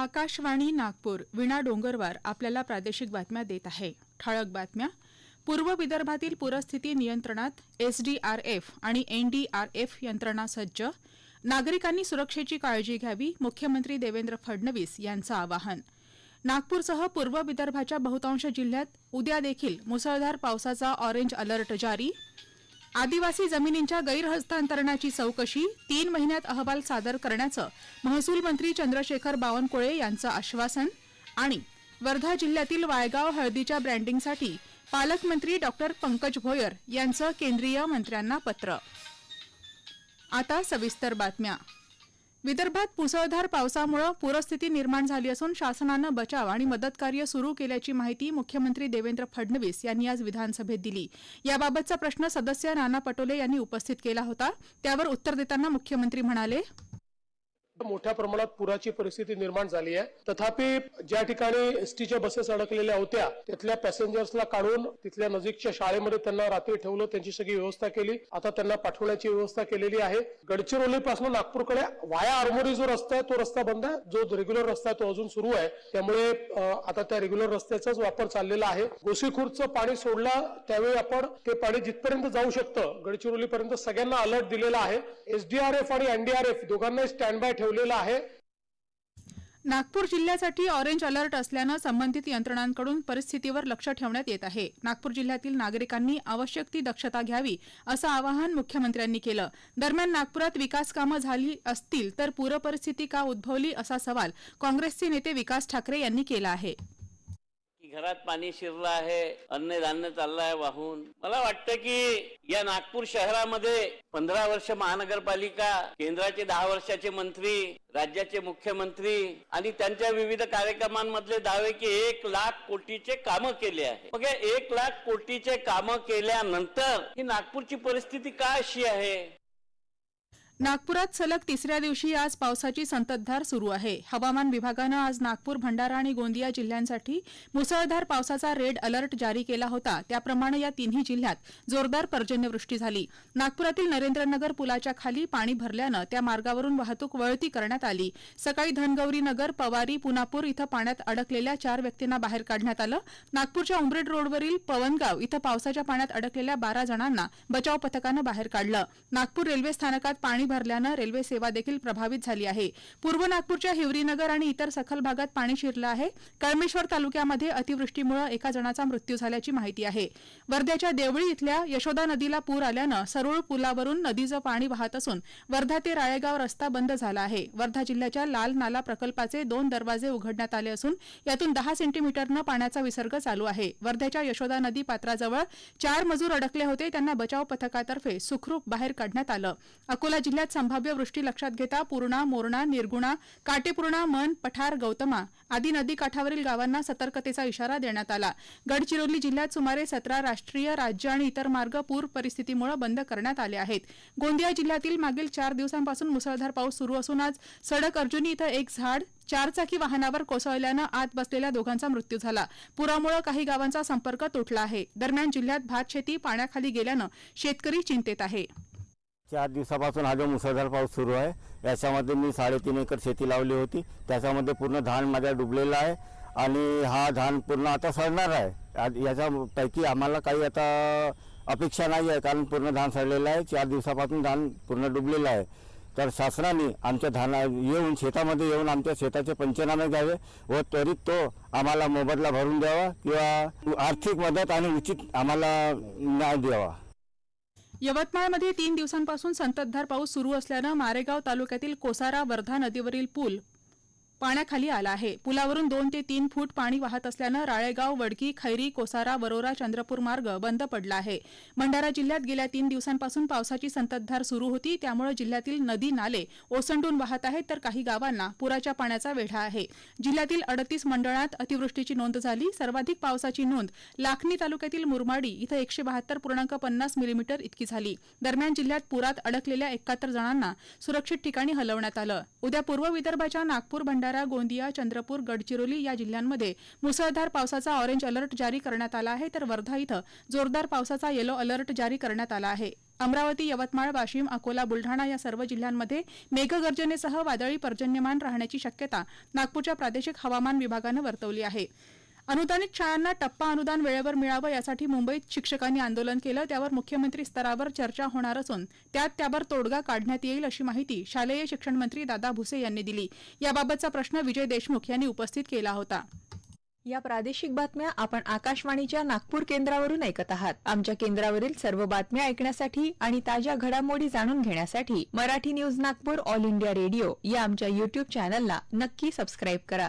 आकाशवाणी नागपूर विणा डोंगरवार आपल्याला प्रादेशिक बातम्या देत आहे. ठळक बातम्या. पूर्व विदर्भातील पूरस्थिती नियंत्रणात एसडीआरएफ आणि एनडीआरएफ यंत्रणा सज्ज. नागरिकांनी सुरक्षेची काळजी घ्यावी मुख्यमंत्री देवेंद्र फडणवीस यांचं आवाहन. नागपूरसह पूर्व विदर्भाच्या बहुतांश जिल्ह्यात उद्या देखील मुसळधार पावसाचा ऑरेंज अलर्ट जारी. आदिवासी जमिनींच्या गैरहस्तांतरणाची चौकशी तीन महिन्यात अहवाल सादर करण्याचं महसूल मंत्री चंद्रशेखर बावनकुळे यांचं आश्वासन आणि वर्धा जिल्ह्यातील वायगाव हळदीच्या ब्रँडिंगसाठी पालकमंत्री डॉक्टर पंकज भोयर यांचं केंद्रीय मंत्र्यांना पत्र. आता सविस्तर बातम्या. विदर्भात मुसळधार पावसामुळे पूरस्थिती निर्माण झाली असून शासनानं बचाव आणि मदत कार्य सुरू केल्याची माहिती मुख्यमंत्री देवेंद्र फडणवीस यांनी आज विधानसभेत दिली. याबाबतचा प्रश्न सदस्य नाना पटोले यांनी उपस्थित केला होता. त्यावर उत्तर देताना मुख्यमंत्री म्हणाले मोठ्या प्रमाणात पुराची परिस्थिती निर्माण झाली आहे. तथापि ज्या ठिकाणी एसटीच्या बसेस अडकलेल्या होत्या तिथल्या पॅसेंजर्सला काढून तिथल्या नजीकच्या शाळेमध्ये त्यांना रात्री ठेवलं त्यांची सगळी व्यवस्था केली. आता त्यांना पाठवण्याची व्यवस्था केलेली आहे. गडचिरोली पासून नागपूरकडे वाया आरमोरी जो रस्ता आहे तो रस्ता बंद आहे. जो रेग्युलर रस्ता आहे तो अजून सुरू आहे. त्यामुळे आता त्या रेग्युलर रस्त्याचाच वापर चाललेला आहे. गोसीखुर्दचं पाणी सोडलं त्यावेळी आपण ते पाणी जिथपर्यंत जाऊ शकतं गडचिरोलीपर्यंत सगळ्यांना अलर्ट दिलेला आहे. एसडीआरएफ आणि एनडीआरएफ दोघांनाही स्टँड बाय ठेवलेला आहे. नागपूर जिल्ह्यासाठी ऑरेंज अलर्ट असल्यानं संबंधित यंत्रणांकडून परिस्थितीवर लक्ष ठेवण्यात येत आहे. नागपूर जिल्ह्यातील नागरिकांनी आवश्यक ती दक्षता घ्यावी असं आवाहन मुख्यमंत्र्यांनी केलं. दरम्यान नागपुरात विकास कामं झाली असतील तर पूरपरिस्थिती का उद्भवली असा सवाल काँग्रेसचे नेते विकास ठाकरे यांनी केला आहे. घरात पाणी शिरलं आहे अन्न धान्य चाललं आहे वाहून. मला वाटतं की या नागपूर शहरामध्ये पंधरा वर्ष महानगरपालिका केंद्राचे दहा वर्षाचे मंत्री राज्याचे मुख्यमंत्री आणि त्यांच्या विविध कार्यक्रमांमधले दावे की एक लाख कोटीचे कामं केले आहे. मग एक लाख कोटीचे कामं केल्यानंतर ही नागपूरची परिस्थिती का अशी आहे? नागपुरात सलग तिसऱ्या दिवशी आज पावसाची संततधार सुरू आहे. हवामान विभागानं आज नागपूर भंडारा आणि गोंदिया जिल्ह्यांसाठी मुसळधार पावसाचा रेड अलर्ट जारी केला होता. त्याप्रमाणे या तिन्ही जिल्ह्यात जोरदार पर्जन्यवृष्टी झाली. नागपुरातील नरेंद्रनगर पुलाच्या खाली पाणी भरल्यानं त्या मार्गावरून वाहतूक वळती करण्यात आली. सकाळी धनगौरी नगर पवारी पुनापूर इथं पाण्यात अडकलेल्या चार व्यक्तींना बाहेर काढण्यात आलं. नागपूरच्या उमरेड रोडवरील पवनगाव इथं पावसाच्या पाण्यात अडकलेल्या बारा जणांना बचाव पथकानं बाहेर काढलं. नागपूर रेल्वे स्थानकात पाणी भरल्यानं रेल्वे सेवा देखील प्रभावित झाली आहे. पूर्व नागपूरच्या हिवरीनगर आणि इतर सखल भागात पाणी शिरलं आहे. कळमेश्वर तालुक्यामध्ये अतिवृष्टीमुळे एका जणाचा मृत्यू झाल्याची माहिती आहे. वर्ध्याच्या देवळी इथल्या यशोदा नदीला पूर आल्यानं सरुळ पुलावरून नदीचं पाणी वाहत असून वर्धा ते राळेगाव रस्ता बंद झाला आहे. वर्धा जिल्ह्याच्या लाल नाला प्रकल्पाचे दोन दरवाजे उघडण्यात आले असून यातून दहा सेंटीमीटरनं पाण्याचा विसर्ग चालू आहे. वर्ध्याच्या यशोदा नदी पात्राजवळ चार मजूर अडकले होते. त्यांना बचाव पथकातर्फे सुखरूप बाहेर काढण्यात आलं. अकोला जिल्ह्यात संभाव्य वृष्टी लक्षात घेता पूर्णा मोरणा निर्गुणा काटेपूर्णा मन पठार गौतमा आदी नदी काठावरील गावांना सतर्कतेचा इशारा देण्यात आला. गडचिरोली जिल्ह्यात सुमारे सतरा राष्ट्रीय राज्य आणि इतर मार्ग पूर परिस्थितीमुळे बंद करण्यात आले आहेत. गोंदिया जिल्ह्यातील मागील चार दिवसांपासून मुसळधार पाऊस सुरू असून आज सडक अर्जुनी इथं एक झाड चारचाकी वाहनावर कोसळल्यानं आत बसलेल्या दोघांचा मृत्यू झाला. पुरामुळे काही गावांचा संपर्क तुटला आहे. दरम्यान जिल्ह्यात भात शेती पाण्याखाली गेल्यानं शेतकरी चिंतेत आहे. चार दिवसापासून हा जो मुसळधार पाऊस सुरू आहे याच्यामध्ये मी साडेतीन एकर शेती लावली होती. त्याच्यामध्ये पूर्ण धान माझ्या डुबलेला आहे आणि हा धान पूर्ण आता सडणार आहे. आज याच्यापैकी आम्हाला काही आता अपेक्षा नाही आहे कारण पूर्ण धान सडलेलं आहे. चार दिवसापासून धान पूर्ण डुबलेलं आहे. तर शासनाने आमच्या धाना येऊन शेतामध्ये येऊन आमच्या शेताचे पंचनामे घ्यावे व त्वरित तो आम्हाला मोबदला भरून द्यावा किंवा आर्थिक मदत आणि उचित आम्हाला न्याय द्यावा. यवतमाळमध्ये तीन दिवसांपासून संततधार पाऊस सुरू असल्यानं मारेगाव तालुक्यातील कोसारा वर्धा नदीवरील पूल पाण्याखाली आला आहे. पुलावरून दोन ते तीन फूट पाणी वाहत असल्यानं राळेगाव वडकी खैरी कोसारा वरोरा चंद्रपूर मार्ग बंद पडला आहे. भंडारा जिल्ह्यात गेल्या तीन दिवसांपासून पावसाची संततधार सुरू होती. त्यामुळे जिल्ह्यातील नदी नाले ओसंडून वाहत आहेत तर काही गावांना पुराच्या पाण्याचा वेढा आहे. जिल्ह्यातील अडतीस मंडळात अतिवृष्टीची नोंद झाली. सर्वाधिक पावसाची नोंद लाखनी तालुक्यातील मुरमाडी इथं एकशे बहात्तर पूर्णांक पन्नास मिलीमीटर इतकी झाली. दरम्यान जिल्ह्यात पुरात अडकलेल्या एकाहत्तर जणांना सुरक्षित ठिकाणी हलवण्यात आलं. उद्या पूर्व विदर्भाच्या नागपूर भंडारा गोंदिया चंद्रपूर गडचिरोली या जिल्ह्यांमध्ये मुसळधार पावसाचा ऑरेंज अलर्ट जारी करण्यात आला आहे. तर वर्धा इथं जोरदार पावसाचा येलो अलर्ट जारी करण्यात आला आहे. अमरावती यवतमाळ वाशिम अकोला बुलढाणा या सर्व जिल्ह्यांमध्ये मेघगर्जनेसह वादळी पर्जन्यमान राहण्याची शक्यता नागपूरच्या प्रादेशिक हवामान विभागानं वर्तवली आहे. अनुदानित शाळांना टप्पा अनुदान वेळेवर मिळावं यासाठी मुंबईत शिक्षकांनी आंदोलन केलं. त्यावर मुख्यमंत्री स्तरावर चर्चा होणार असून त्यात त्यावर तोडगा काढण्यात येईल अशी माहिती शालेय शिक्षण मंत्री दादा भुसे यांनी दिली. याबाबतचा प्रश्न विजय देशमुख यांनी उपस्थित केला होता. या प्रादेशिक बातम्या आपण आकाशवाणीच्या नागपूर केंद्रावरून ऐकत आहात. आमच्या केंद्रावरील सर्व बातम्या ऐकण्यासाठी आणि ताज्या घडामोडी जाणून घेण्यासाठी Marathi news Nagpur all India radio या आमच्या युट्यूब चॅनलला नक्की सबस्क्राईब करा.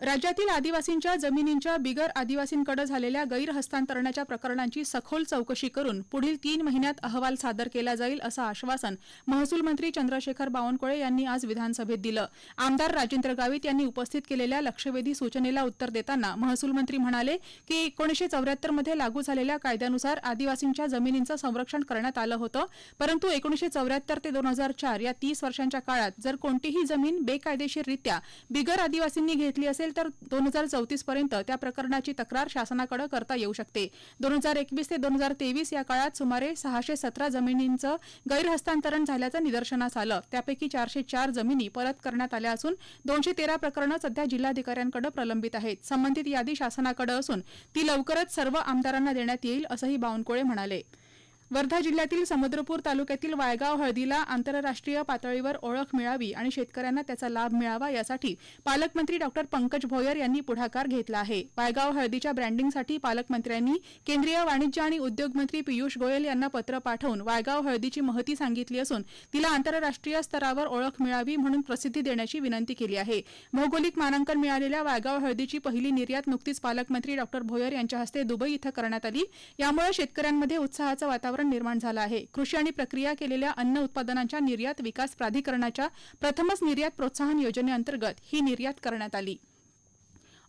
राज्यातील आदिवासींच्या जमिनींच्या बिगर आदिवासींकडे झालेल्या गैरहस्तांतरणाच्या प्रकरणांची सखोल चौकशी करून पुढील तीन महिन्यात अहवाल सादर केला जाईल असं आश्वासन महसूल मंत्री चंद्रशेखर बावनकुळे यांनी आज विधानसभेत दिलं. आमदार राजेंद्र गावित यांनी उपस्थित केलेल्या लक्षवेधी सूचनेला उत्तर देताना महसूल मंत्री म्हणाले की एकोणीसशे चौऱ्याहत्तरमध्ये लागू झालेल्या कायद्यानुसार आदिवासींच्या जमिनींचं संरक्षण करण्यात आलं होतं परंतु एकोणीसशे चौऱ्याहत्तर ते दोन हजार चार या तीस वर्षांच्या काळात जर कोणतीही जमीन बेकायदेशीररित्या बिगर आदिवासींनी घेतली असेल तर दोन हजार चौतीस पर्यंत त्या प्रकरणाची तक्रार शासनाकडे करता येऊ शकते. दोन हजार एकवीस ते दोन हजार तेवीस या काळात सुमारे सहाशे सतरा जमिनींचं गैरहस्तांतरण झाल्याचं निदर्शनास आलं. त्यापैकी चारशे चार जमिनी परत करण्यात आल्या असून दोनशे तेरा प्रकरणं सध्या जिल्हाधिकाऱ्यांकडे प्रलंबित आहेत. संबंधित यादी शासनाकडे असून ती लवकरच सर्व आमदारांना देण्यात येईल असंही बावनकुळे म्हणाले. वर्धा जिल्ह्यातील समुद्रपूर तालुक्यातील वायगाव हळदीला आंतरराष्ट्रीय पातळीवर ओळख मिळावी आणि शेतकऱ्यांना त्याचा लाभ मिळावा यासाठी पालकमंत्री डॉक्टर पंकज भोयर यांनी पुढाकार घेतला आहे. वायगाव हळदीच्या ब्रँडिंगसाठी पालकमंत्र्यांनी केंद्रीय वाणिज्य आणि उद्योग मंत्री पियुष गोयल यांना पत्र पाठवून वायगाव हळदीची महती सांगितली असून तिला आंतरराष्ट्रीय स्तरावर ओळख मिळावी म्हणून प्रसिद्धी देण्याची विनंती केली आहे. भौगोलिक मानांकन मिळालेल्या वायगाव हळदीची पहिली निर्यात नुकतीच पालकमंत्री डॉक्टर भोयर यांच्या हस्ते दुबई इथं करण्यात आली. यामुळे शेतकऱ्यांमध्ये उत्साहाचं वातावरण निर्माण झालं आहे. कृषी आणि प्रक्रिया केलेल्या अन्न उत्पादनांच्या निर्यात विकास प्राधिकरणाच्या प्रथमच निर्यात प्रोत्साहन योजनेअंतर्गत ही निर्यात करण्यात आली.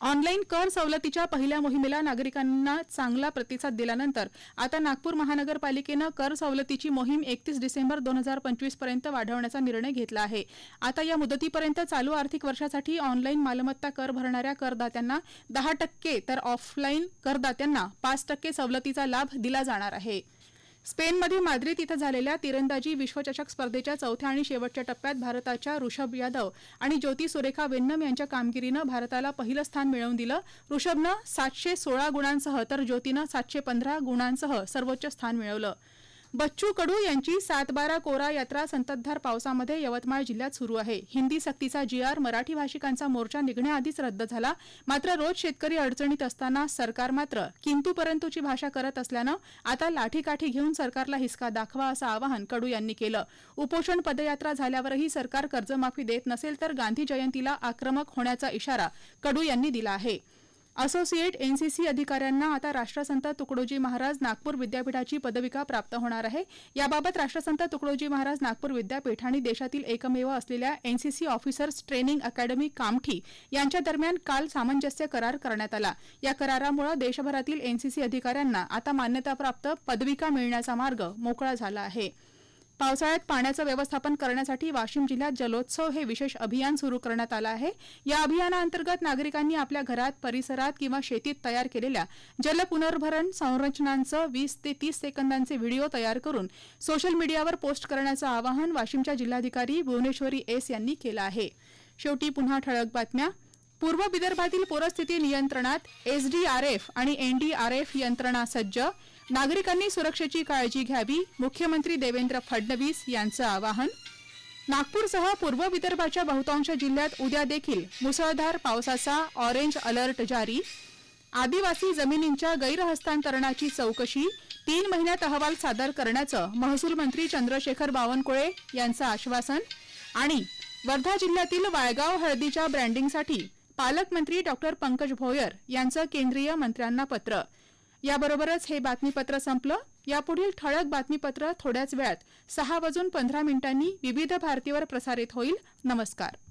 ऑनलाईन कर सवलतीच्या पहिल्या मोहिमेला नागरिकांना चांगला प्रतिसाद दिल्यानंतर आता नागपूर महानगरपालिकेनं कर सवलतीची मोहीम एकतीस डिसेंबर दोन हजार पंचवीसपर्यंत वाढवण्याचा निर्णय घेतला आहे. आता या मुदतीपर्यंत चालू आर्थिक वर्षासाठी ऑनलाईन मालमत्ता कर भरणाऱ्या करदात्यांना दहा टक्के तर ऑफलाईन करदात्यांना पाच टक्के सवलतीचा लाभ दिला जाणार आहे. स्पेनमध्ये माद्रिद इथं झालेल्या तिरंदाजी विश्वचषक स्पर्धेच्या चौथ्या आणि शेवटच्या टप्प्यात भारताच्या ऋषभ यादव आणि ज्योती सुरेखा वेन्नम यांच्या कामगिरीनं भारताला पहिलं स्थान मिळवून दिलं. ऋषभनं सातशे सोळा गुणांसह तर ज्योतीनं सातशे पंधरा गुणांसह सर्वोच्च स्थान मिळवलं. बच्चू कडू यांची सातबारा कोरा यात्रा संततधार पावसामध्ये यवतमाळ जिल्ह्यात सुरू आहे. हिंदी सक्तीचा जी आर मराठी भाषिकांचा मोर्चा निघण्याआधीच रद्द झाला. मात्र रोज शेतकरी अडचणीत असताना सरकार मात्र किंतू परंतूची भाषा करत असल्यानं आता लाठीकाठी घेऊन सरकारला हिसका दाखवा असं आवाहन कडू यांनी केलं. उपोषण पदयात्रा झाल्यावरही सरकार कर्जमाफी देत नसेल तर गांधी जयंतीला आक्रमक होण्याचा इशारा कडू यांनी दिला आहे. असोसिएट एनसीसी अधिकाऱ्यांना आता राष्ट्रसंत तुकडोजी महाराज नागपूर विद्यापीठाची पदविका प्राप्त होणार आहे. याबाबत राष्ट्रसंत तुकडोजी महाराज नागपूर विद्यापीठ आणि देशातील एकमेव असलेल्या NCC officers training academy Kamthi यांच्या दरम्यान काल सामंजस्य करार करण्यात आला. या करारामुळे देशभरातील एनसीसी अधिकाऱ्यांना आता मान्यताप्राप्त पदविका मिळण्याचा मार्ग मोकळा झाला आहे. पावसाळ्यात पाण्याचं व्यवस्थापन करण्यासाठी वाशिम जिल्ह्यात जलोत्सव हे विशेष अभियान सुरू करण्यात आलं आहे. या अभियानाअंतर्गत नागरिकांनी आपल्या घरात परिसरात किंवा शेतीत तयार केलेल्या जल पुनर्भरण संरचनांचं वीस ते तीस सेकंदांचे व्हिडिओ तयार करून सोशल मीडियावर पोस्ट करण्याचं आवाहन वाशिमच्या जिल्हाधिकारी भुवनेश्वरी एस यांनी केलं आहे. शेवटी पुन्हा ठळक बातम्या. पूर्व विदर्भातील पूरस्थिती नियंत्रणात एसडीआरएफ आणि एनडीआरएफ यंत्रणा सज्ज. नागरिकांनी सुरक्षेची काळजी घ्यावी मुख्यमंत्री देवेंद्र फडणवीस यांचं आवाहन. नागपूरसह पूर्व विदर्भाच्या बहुतांश जिल्ह्यात उद्या देखील मुसळधार पावसाचा ऑरेंज अलर्ट जारी. आदिवासी जमिनींच्या गैरहस्तांतरणाची चौकशी तीन महिन्यात अहवाल सादर करण्याचं महसूल मंत्री चंद्रशेखर बावनकुळे यांचं आश्वासन आणि वर्धा जिल्ह्यातील वाळगाव हळदीच्या ब्रँडिंगसाठी पालकमंत्री डॉक्टर पंकज भोयर यांचं केंद्रीय मंत्र्यांना पत्र. याबरोबरच हे बातमीपत्र संपलं. यापुढील ठळक बातमीपत्र थोड्याच वेळात. सहा वाजून पंधरा मिनिटांनी विविध भारतीवर प्रसारित होईल. नमस्कार.